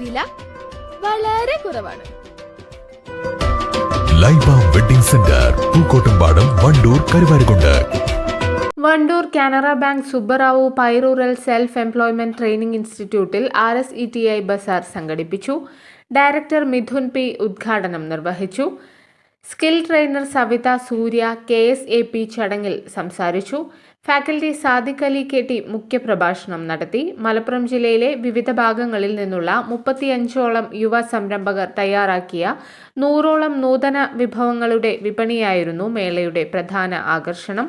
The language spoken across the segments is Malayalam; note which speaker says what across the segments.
Speaker 1: വില വളരെ കുറവാണ്.
Speaker 2: Laiba wedding centre Pookkottumpadam Wandoor Karuvarakundu.
Speaker 3: Wandoor Canara bank Subbarao Pai rural self employment training ഇൻസ്റ്റിറ്റ്യൂട്ടിൽ R S E T I Bazar സംഘടിപ്പിച്ചു. ഡയറക്ടർ മിഥുൻ പി ഉദ്ഘാടനം നിർവഹിച്ചു. Skill trainer Savitha Surya K S A P ചടങ്ങിൽ സംസാരിച്ചു. Faculty Sadiq Ali K T മുഖ്യപ്രഭാഷണം നടത്തി. മലപ്പുറം ജില്ലയിലെ വിവിധ ഭാഗങ്ങളിൽ നിന്നുള്ള മുപ്പത്തിയഞ്ചോളം യുവ സംരംഭകർ തയ്യാറാക്കിയ നൂറോളം നൂതന വിഭവങ്ങളുടെ വിപണിയായിരുന്നു മേളയുടെ പ്രധാന ആകർഷണം.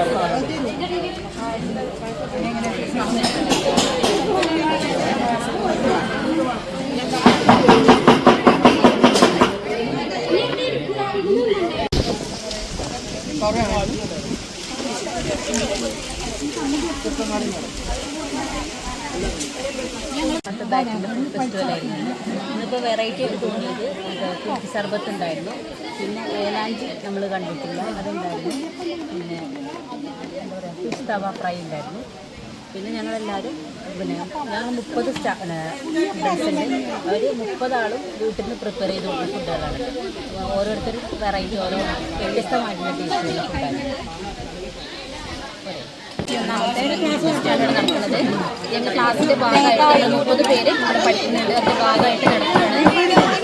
Speaker 4: Thank you.
Speaker 5: ഇന്നിപ്പോൾ വെറൈറ്റി ആയിട്ട് തോന്നിയത് കുട്ടി സർബത്ത് ഉണ്ടായിരുന്നു. പിന്നെ ഏലാഞ്ചി നമ്മൾ കണ്ടിട്ടില്ല അതുണ്ടായിരുന്നു. പിന്നെ എന്താ പറയുക ഫിഷ് തവ ഫ്രൈ ഉണ്ടായിരുന്നു. പിന്നെ ഞങ്ങളെല്ലാവരും പിന്നെ ഞങ്ങൾ മുപ്പത് സ്റ്റാ ഫ്രണ്ട്സുണ്ട് അവർ മുപ്പതാളും വീട്ടിൽ നിന്ന് പ്രിപ്പയർ ചെയ്ത് കൊടുക്കുന്ന ഫുഡുകളാണ് ഓരോരുത്തരും വെറൈറ്റി ഓരോ വ്യത്യസ്തമായിട്ടുള്ള ടേസ്റ്റുള്ള ഫുഡാണ് ക്ലാസ്സാണ് നടക്കുന്നത്. ഞങ്ങൾ ക്ലാസ്സിന്റെ ഭാഗമായിട്ട് മുപ്പത് പേര് ഇവിടെ പഠിക്കുന്നുണ്ട്. അതിന്റെ ഭാഗമായിട്ട് നടക്കുകയാണ്.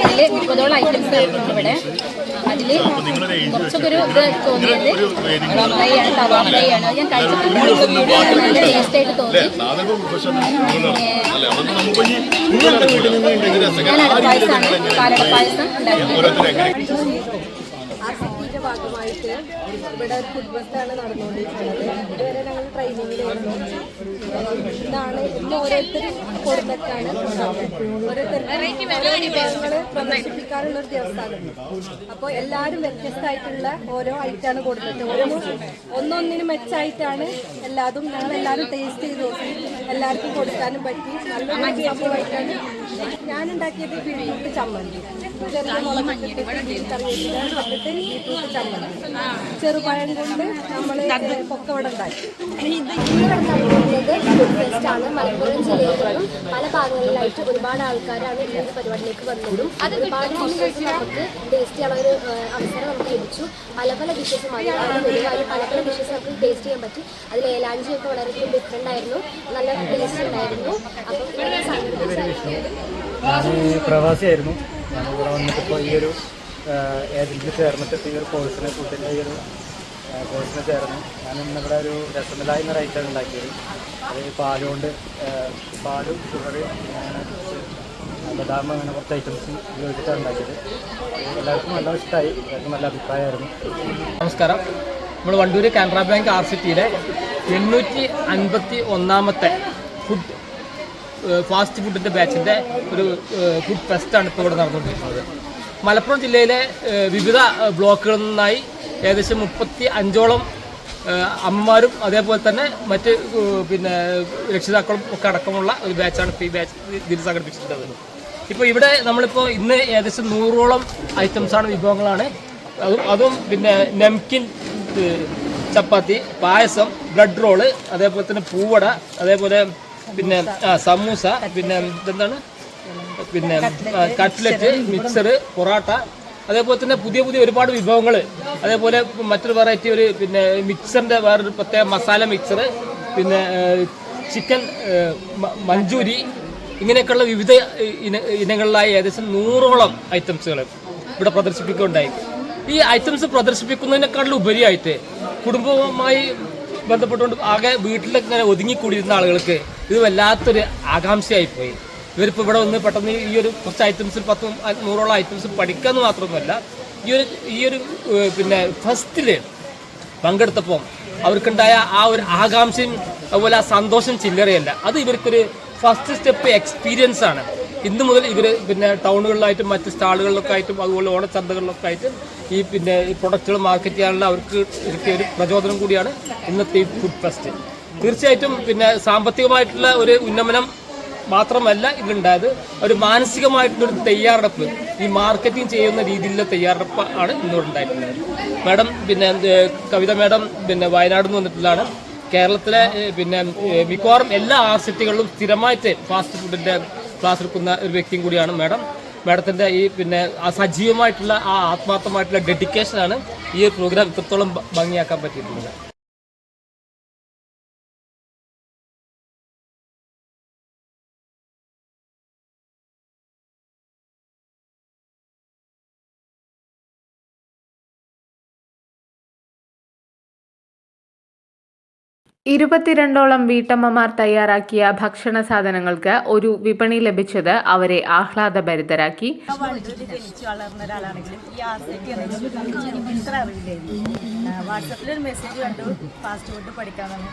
Speaker 5: അതിൽ മുപ്പതോളം ഐറ്റംസ് ഉണ്ട് ഇവിടെ. അതിൽ കുറച്ചൊക്കെ ഒരു ഇത് തോന്നിയത് ഫ്രൈ ആണ്. തവ ഫ്രൈ ആണ്. ഞാൻ കഴിച്ചിട്ടുണ്ട്. നല്ല ടേസ്റ്റ് ആയിട്ട് തോന്നി. ഞാൻ അടപ്പായസമാണ് പാലട പായസം ഉണ്ടാക്കി
Speaker 6: ആർസിറ്റിന്റെ ഭാഗമായിട്ട് ഇവിടെ ഒരു ഫുഡ് ഫെസ്റ്റാണ് നടന്നുകൊണ്ടിരിക്കുന്നത്. ഇതുവരെ ഞങ്ങൾ ട്രെയിനിങ്ങിലായിരുന്നു ഇതാണ് ഇന്ന് ഓരോരുത്തരും കൊടുത്തിട്ടാണ് ഓരോരുത്തർ പ്രദർശിപ്പിക്കാനുള്ള ഒരു ദിവസമാണ്. അപ്പോൾ എല്ലാവരും വ്യത്യസ്തമായിട്ടുള്ള ഓരോ ഐറ്റാണ് കൊടുത്തിട്ട് ഓരോ ഒന്നൊന്നിനും മെച്ചായിട്ടാണ് എല്ലാതും ഞങ്ങൾ എല്ലാവരും ടേസ്റ്റ് ചെയ്ത് നോക്കി എല്ലാവർക്കും കൊടുക്കാനും പറ്റി. നല്ല ഞാൻ ഉണ്ടാക്കിയത് ബീട്രൂട്ട് ചമ്മന്തി. ചെറുപഴം കൊണ്ട് നമ്മൾ പൊക്കവട ഉണ്ടാക്കി
Speaker 7: ഫെസ്റ്റാണ് മലപ്പുറം ജില്ലയിൽ നിന്നും പല ഭാഗങ്ങളിലായിട്ട് ഒരുപാട് ആൾക്കാരാണ് ഈ പരിപാടിയിലേക്ക് വന്നതും ഒരുപാട് ഡിഷസ് നമുക്ക് ടേസ്റ്റ് ഒരു അവസരം നമുക്ക് ലഭിച്ചു പല പല ഡിഷസ് മലയാളം ഒരുപാട് പല പല ഡിഷസ് നമുക്ക് ടേസ്റ്റ് ചെയ്യാൻ പറ്റി അതിൽ ഏലാഞ്ചിയൊക്കെ വളരെ ഡിഫറെന്റ് ആയിരുന്നു നല്ല ടേസ്റ്റ് ഉണ്ടായിരുന്നു അപ്പം സംഘടിപ്പിച്ചായിരുന്നു
Speaker 4: ഞാൻ ഇവിടെ വന്നിട്ട് ഇപ്പോൾ ഈ ഒരു ഏജൻസിൽ ചേർന്നിട്ട് ഈ ഒരു കോഴ്സിനെ കൂട്ടിന്റെ ഈ ഒരു കോഴ്സിന് ചേർന്ന് ഞാൻ ഇന്നിവിടെ ഒരു രസമലായി എന്ന റൈറ്റാണ് ഉണ്ടാക്കിയത്. അത് പാലുകൊണ്ട് പാലും ഷുഗർ ബദാം അങ്ങനെ കുറച്ച് ഐറ്റംസ് ഉപയോഗിച്ചിട്ടാണ് ഉണ്ടാക്കിയത്. എല്ലാവർക്കും നല്ല ഇഷ്ടമായി എല്ലാവർക്കും നല്ല അഭിപ്രായമായിരുന്നു.
Speaker 8: നമസ്കാരം. നമ്മൾ വണ്ടൂർ കാനറ ബാങ്ക് ആർ സിറ്റിയിലെ എണ്ണൂറ്റി അൻപത്തി ഒന്നാമത്തെ ഫുഡ് ഫാസ്റ്റ് ഫുഡിന്റെ ബാച്ചിന്റെ ഒരു ഫുഡ് ഫെസ്റ്റാണ് ഇപ്പോൾ ഇവിടെ നടന്നുകൊണ്ടിരിക്കുന്നത്. മലപ്പുറം ജില്ലയിലെ വിവിധ ബ്ലോക്കുകളിൽ നിന്നായി ഏകദേശം മുപ്പത്തി അഞ്ചോളം അമ്മമാരും അതേപോലെ തന്നെ മറ്റ് പിന്നെ രക്ഷിതാക്കളും ഒക്കെ അടക്കമുള്ള ഒരു ബാച്ചാണ് ഇപ്പോൾ ഈ ബാച്ച് ഇതിൽ സംഘടിപ്പിച്ചിട്ടുള്ളത്. ഇപ്പോൾ ഇവിടെ നമ്മളിപ്പോൾ ഇന്ന് ഏകദേശം നൂറോളം ഐറ്റംസാണ് വിഭവങ്ങളാണ്. അതും അതും പിന്നെ നെംകിൻ ചപ്പാത്തി പായസം ബ്രെഡ് റോൾ അതേപോലെ തന്നെ പൂവട അതേപോലെ പിന്നെ ആ, സമൂസ പിന്നെ എന്താണ്? പിന്നെ കട്ട്ലറ്റ് മിക്സർ പൊറാട്ട അതേപോലെ തന്നെ പുതിയ പുതിയ ഒരുപാട് വിഭവങ്ങൾ അതേപോലെ മറ്റൊരു വെറൈറ്റി ഒരു പിന്നെ മിക്സറിന്റെ വേറൊരു പ്രത്യേക മസാല മിക്സർ പിന്നെ ചിക്കൻ മഞ്ചൂരി ഇങ്ങനെയൊക്കെയുള്ള വിവിധ ഇന ഇനങ്ങളിലായി ഏകദേശം നൂറോളം ഐറ്റംസുകൾ ഇവിടെ പ്രദർശിപ്പിക്കുകയുണ്ടായി. ഈ ഐറ്റംസ് പ്രദർശിപ്പിക്കുന്നതിനേക്കാളും ഉപരിയായിട്ട് കുടുംബവുമായി ബന്ധപ്പെട്ടുകൊണ്ട് ആകെ വീട്ടിലൊക്കെ ഇങ്ങനെ ഒതുങ്ങിക്കൂടിയിരുന്ന ആളുകൾക്ക് ഇത് വല്ലാത്തൊരു ആകാംക്ഷയായിപ്പോയി. ഇവരിപ്പോൾ ഇവിടെ വന്ന് പെട്ടെന്ന് ഈ ഒരു കുറച്ച് ഐറ്റംസിൽ പത്തും നൂറോളം ഐറ്റംസ് പഠിക്കാമെന്ന് മാത്രമല്ല ഈ ഒരു ഈ ഒരു പിന്നെ ഫസ്റ്റിൽ പങ്കെടുത്തപ്പോൾ അവർക്കുണ്ടായ ആ ഒരു ആകാംക്ഷയും അതുപോലെ ആ സന്തോഷം ചില്ലറയല്ല. അത് ഇവർക്കൊരു ഫസ്റ്റ് സ്റ്റെപ്പ് എക്സ്പീരിയൻസ് ആണ്. ഇന്ന് മുതൽ ഇവർ പിന്നെ ടൗണുകളിലായിട്ടും മറ്റ് സ്റ്റാളുകളിലൊക്കെ ആയിട്ടും അതുപോലെ ഓണച്ചന്തകളിലൊക്കെ ആയിട്ട് ഈ പിന്നെ ഈ പ്രൊഡക്റ്റുകൾ മാർക്കറ്റ് ചെയ്യാനുള്ള അവർക്ക് കിട്ടിയ ഒരു പ്രചോദനം കൂടിയാണ് ഇന്നത്തെ ഈ ഫുഡ് ഫെസ്റ്റ് തീർച്ചയായിട്ടും പിന്നെ സാമ്പത്തികമായിട്ടുള്ള ഒരു ഉന്നമനം മാത്രമല്ല ഇതിലുണ്ടായത്. ഒരു മാനസികമായിട്ടുള്ളൊരു തയ്യാറെടുപ്പ്. ഈ മാർക്കറ്റിംഗ് ചെയ്യുന്ന രീതിയിലുള്ള തയ്യാറെടുപ്പ് ആണ് ഇന്നോട് ഉണ്ടായിട്ടുള്ളത് മാഡം പിന്നെ കവിത മാഡം പിന്നെ വയനാട് നിന്ന് വന്നിട്ടുള്ളതാണ്. കേരളത്തിലെ പിന്നെ മിക്കവാറും എല്ലാ ആർസിറ്റികളിലും സ്ഥിരമായിട്ട് ഫാസ്റ്റ് ഫുഡിന്റെ ക്ലാസ് എടുക്കുന്ന ഒരു വ്യക്തിയും കൂടിയാണ് മാഡം. മാഡത്തിന്റെ ഈ പിന്നെ സജീവമായിട്ടുള്ള ആ ആത്മാർത്ഥമായിട്ടുള്ള ഡെഡിക്കേഷനാണ് ഈ പ്രോഗ്രാം ഇത്രത്തോളം ഭംഗിയാക്കാൻ പറ്റിയിട്ടുള്ളത്.
Speaker 3: ഇരുപത്തിരണ്ടോളം വീട്ടമ്മമാർ തയ്യാറാക്കിയ ഭക്ഷണ സാധനങ്ങൾക്ക് ഒരു വിപണി ലഭിച്ചത് അവരെ ആഹ്ലാദഭരിതരാക്കി.
Speaker 5: വാട്സപ്പിൽ മെസ്സേജ് കണ്ടു ഫാസ്റ്റ് ഫുഡ് പഠിക്കാമെന്ന്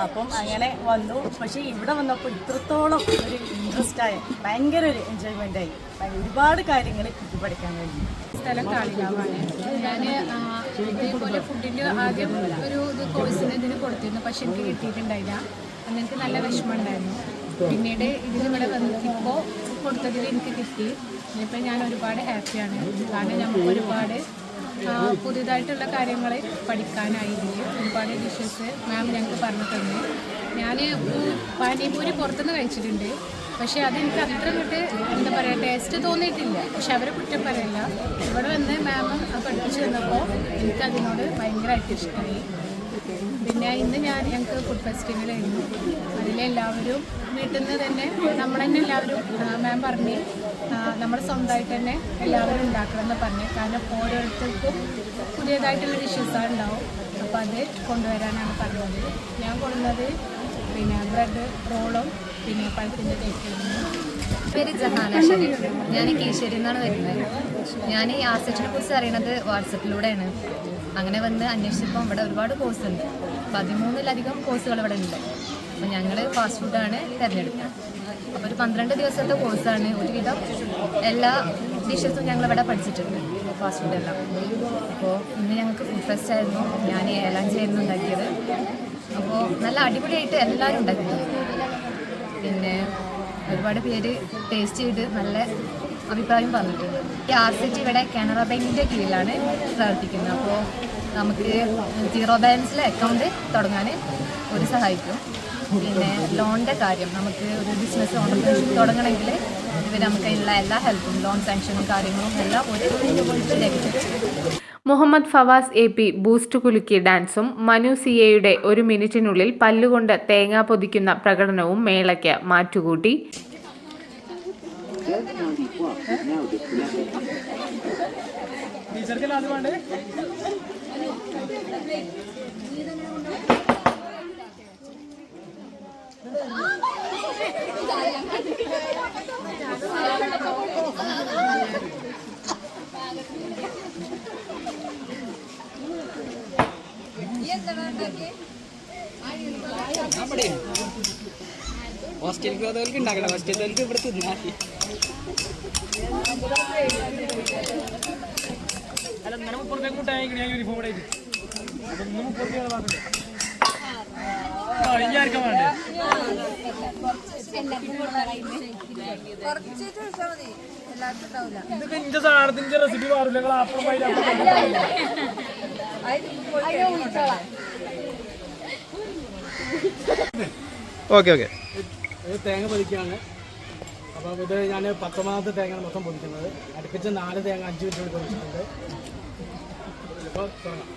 Speaker 5: അപ്പം അങ്ങനെ വന്നു പക്ഷേ ഇവിടെ വന്നപ്പോൾ ഇത്രത്തോളം ഒരു ഇൻട്രസ്റ്റ് ആയി ഭയങ്കര ഒരു എൻജോയ്മെന്റ് ആയി ഒരുപാട് കാര്യങ്ങൾ പഠിക്കാൻ കഴിഞ്ഞു
Speaker 9: സ്ഥലം കാളികാവാണ്. ഞാൻ ഇതേപോലെ ഫുഡിന്റെ ആദ്യം ഒരു ഇത് കോഴ്സിന് ഇതിന് കൊടുത്തിരുന്നു. പക്ഷെ എനിക്ക് കിട്ടിയിട്ടുണ്ടായില്ല. അന്ന് നല്ല വിഷമം ഉണ്ടായിരുന്നു. പിന്നീട് ഇതിന് ഇവിടെ വന്നിപ്പോൾ കൊടുത്തതിൽ എനിക്ക് കിട്ടി. ഇനിയിപ്പോൾ ഞാൻ ഒരുപാട് ഹാപ്പിയാണ് കാരണം നമുക്ക് ഒരുപാട് പുതിയതായിട്ടുള്ള കാര്യങ്ങൾ പഠിക്കാനായി ഇതിൽ ഒരുപാട് ഡിഷസ് മാം ഞങ്ങൾക്ക് പറഞ്ഞു ഞാൻ പാനിപൂരി പുറത്തുനിന്ന് കഴിച്ചിട്ടുണ്ട്. പക്ഷേ അതെനിക്ക് അത്ര കിട്ട് എന്താ പറയുക ടേസ്റ്റ് തോന്നിയിട്ടില്ല. പക്ഷെ അവരെ കുറ്റം പറയില്ല. ഇവിടെ വന്ന് മാം പഠിപ്പിച്ചു തന്നപ്പോൾ എനിക്ക് അതിനോട് ഭയങ്കരമായിട്ട് ഇഷ്ടമായി പിന്നെ ഇന്ന് ഞാൻ ഞങ്ങൾക്ക് ഫുഡ് ഫെസ്റ്റിവലായിരുന്നു അതിലെല്ലാവരും വീട്ടിൽ നിന്ന് തന്നെ നമ്മൾ തന്നെ എല്ലാവരും മാം പറഞ്ഞു നമ്മൾ സ്വന്തമായിട്ട് തന്നെ എല്ലാവരും ഉണ്ടാക്കണം എന്ന് പറഞ്ഞു. കാരണം ഓരോരുത്തർക്കും പുതിയതായിട്ടുള്ള ഡിഷസാണ് ഉണ്ടാവും അപ്പോൾ അത് കൊണ്ടുവരാനാണ് പറഞ്ഞത്. ഞാൻ കൊണ്ടുവന്നത് പിന്നെ ബ്രെഡ് റോളും പിന്നെ പഴത്തിന്റെ കേക്കായിരുന്നു
Speaker 10: പേര് ജഹാന ഞാൻ കീശ്ശേരി നിന്നാണ് വരുന്നത്. ഞാൻ ഈ ആർസിറ്റിനെ കുറിച്ച് അറിയണത് വാട്സപ്പിലൂടെയാണ്. അങ്ങനെ വന്ന് അന്വേഷിച്ചപ്പോൾ ഇവിടെ ഒരുപാട് കോഴ്സ് ഉണ്ട്. പതിമൂന്നിലധികം കോഴ്സുകൾ ഇവിടെ ഉണ്ട്. അപ്പോൾ ഞങ്ങൾ ഫാസ്റ്റ് ഫുഡാണ് തിരഞ്ഞെടുക്കുക അപ്പോൾ ഒരു പന്ത്രണ്ട് ദിവസത്തെ കോഴ്സാണ് ഒരുവിധം എല്ലാ ഡിഷസും ഞങ്ങൾ ഇവിടെ പഠിച്ചിട്ടുണ്ട്. ഫാസ്റ്റ് ഫുഡെല്ലാം അപ്പോൾ ഇന്ന് ഞങ്ങൾക്ക് ഫുഡ് ഫെസ്റ്റ് ആയിരുന്നു. ഞാൻ ഏലാഞ്ചി ആയിരുന്നു ഉണ്ടാക്കിയത്. അപ്പോൾ നല്ല അടിപൊളിയായിട്ട് എല്ലാവരും ഉണ്ടാക്കി പിന്നെ ഒരുപാട് പേര് ടേസ്റ്റ് ചെയ്ത് നല്ല അഭിപ്രായം പറഞ്ഞിട്ടുണ്ട്. ഈ ആർ സി ടി ഇവിടെ കാനറ ബാങ്കിന്റെ കീഴിലാണ് പ്രവർത്തിക്കുന്നത്. അപ്പോൾ നമുക്ക് സീറോ ബാലൻസിലെ അക്കൗണ്ട് തുടങ്ങാൻ ഒരു സഹായിക്കും. പിന്നെ ലോണിന്റെ കാര്യം നമുക്ക് ഒരു ബിസിനസ് ഓണർഷിപ്പ് തുടങ്ങണമെങ്കിൽ ഇവർ നമുക്ക് അതിനുള്ള എല്ലാ ഹെൽപ്പും ലോൺ സാങ്ഷനും കാര്യങ്ങളും എല്ലാം ഒരു ലഭിച്ചിട്ട്
Speaker 3: Muhammad Fawaz A P Boost കുലുക്കി ഡാൻസും മനു സി എയുടെ ഒരു മിനിറ്റിനുള്ളിൽ പല്ലുകൊണ്ട് തേങ്ങ പൊതിക്കുന്ന പ്രകടനവും മേളയ്ക്ക് മാറ്റുകൂട്ടി.
Speaker 4: അത് വേണ്ടേ
Speaker 8: ഉണ്ടാക്കണം ഹോസ്റ്റൽ ഹോസ്റ്റലിലേക്ക് ഇവിടെ തിന്നാൽ അല്ല നമ്മൾ പുറത്തേക്ക് കൂട്ടായി ഞാൻ യൂണിഫോം ഇവിടെ അപ്പൊ ഇന്ന് മുപ്പത്തി പറഞ്ഞിട്ട് ആ ഇനി ആർക്കും വേണ്ടേ? ഇതൊക്കെ ഇന്റെ സാധനത്തിന്റെ റെസിപ്പി മാറില്ല നിങ്ങൾ അപ്പുറം പോയിട്ട് അപ്പുറം ഓക്കെ ഓക്കെ തേങ്ങ പൊതിക്കുകയാണ്
Speaker 11: അപ്പോൾ ഇത് ഞാൻ പത്തൊമ്പതാമത്തെ തേങ്ങയാണ് മൊത്തം പൊതിക്കുന്നത് അടുപ്പിച്ച് നാല് തേങ്ങ അഞ്ച് മിനിറ്റ് കൊണ്ട് പൊതിച്ചിട്ടുണ്ട് ഇപ്പോൾ തുടങ്ങാം.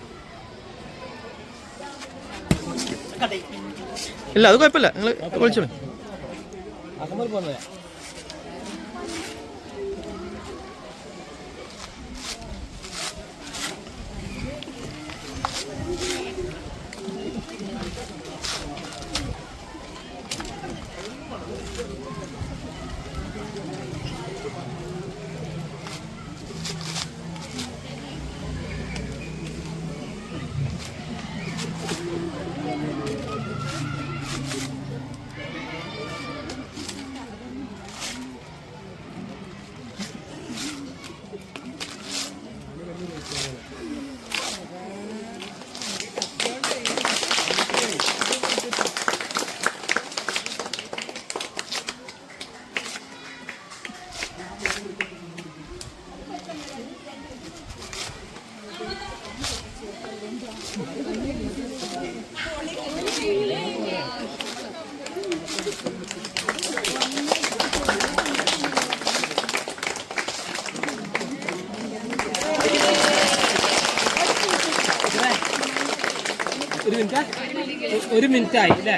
Speaker 8: ഇല്ല അത് കുഴപ്പമില്ല. നിങ്ങൾ വിളിച്ചു
Speaker 11: അകമ്പോൾ പോകുന്നത്
Speaker 8: ഒരു മിനിറ്റായി അല്ലേ?